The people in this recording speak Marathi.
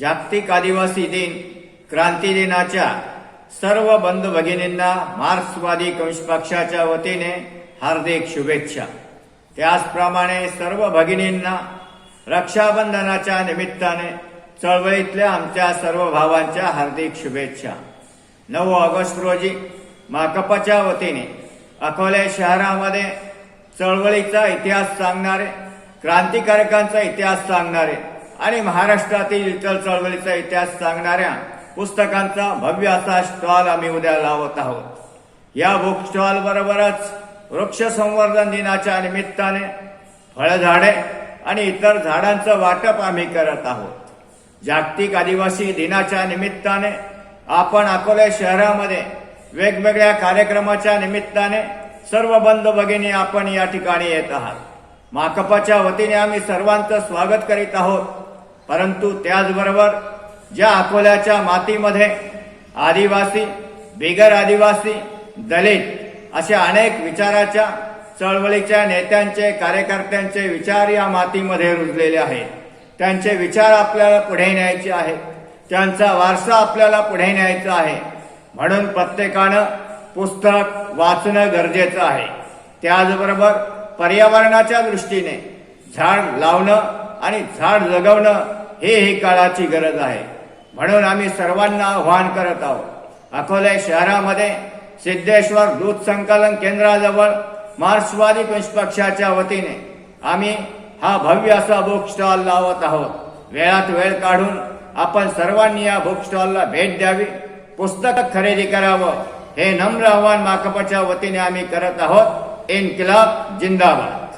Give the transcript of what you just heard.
जागतिक आदिवासी दिन क्रांती दिनाच्या सर्व बंधू भगिनींना मार्क्सवादी कम्युनिस्ट पक्षाच्या वतीने हार्दिक शुभेच्छा. त्याचप्रमाणे सर्व भगिनींना रक्षाबंधनाच्या निमित्ताने चळवळीतल्या आमच्या सर्व भावांच्या हार्दिक शुभेच्छा. नऊ ऑगस्ट रोजी माकपाच्या वतीने अकोले शहरामध्ये चळवळीचा इतिहास सांगणारे क्रांतिकारकांचा इतिहास सांगणारे आणि महाराष्ट्रातील इतर चळवळीचा इतिहास सांगणाऱ्या पुस्तकांचा भव्य असा स्टॉल आम्ही उद्या लावत आहोत. या बुक स्टॉल बरोबरच वृक्ष संवर्धन दिनाच्या निमित्ताने फळझाडे आणि इतर झाडांचं वाटप आम्ही करत आहोत. जागतिक आदिवासी दिनाच्या निमित्ताने आपण अकोले शहरामध्ये वेगवेगळ्या कार्यक्रमाच्या निमित्ताने सर्व बंधू भगिनी आपण या ठिकाणी येत आहात. माकपाच्या वतीने आम्ही सर्वांचं स्वागत करीत आहोत. परंतु त्याचबरोबर ज्या अकोल्याच्या मातीमध्ये आदिवासी बिगर आदिवासी दलित अशा अनेक विचाराच्या चळवळीच्या नेत्यांचे कार्यकर्त्यांचे विचार या मातीमध्ये रुजलेले आहेत. त्यांचे विचार आपल्याला पुढे न्यायचे आहेत. त्यांचा वारसा आपल्याला पुढे न्यायचा आहे. म्हणून प्रत्येकानं पुस्तक वाचणं गरजेचं आहे. त्याचबरोबर पर्यावरणाच्या दृष्टीने झाड लावणं आणि झाड जगवणं हे ही काळाची गरज आहे. म्हणून आम्ही सर्वांना आव्हान करत आहोत. अकोले शहरामध्ये सिद्धेश्वर दूध संकलन केंद्राजवळ मार्क्सवादी पक्षाच्या वतीने आम्ही हा भव्य असा बुक स्टॉल लावत आहोत. वेळात वेळ काढून आपण सर्वांनी या बुक स्टॉलला भेट द्यावी. पुस्तक खरेदी करावं हे नम्र आव्हान माकपच्या वतीने आम्ही करत आहोत. इन्किलाब जिंदाबाद.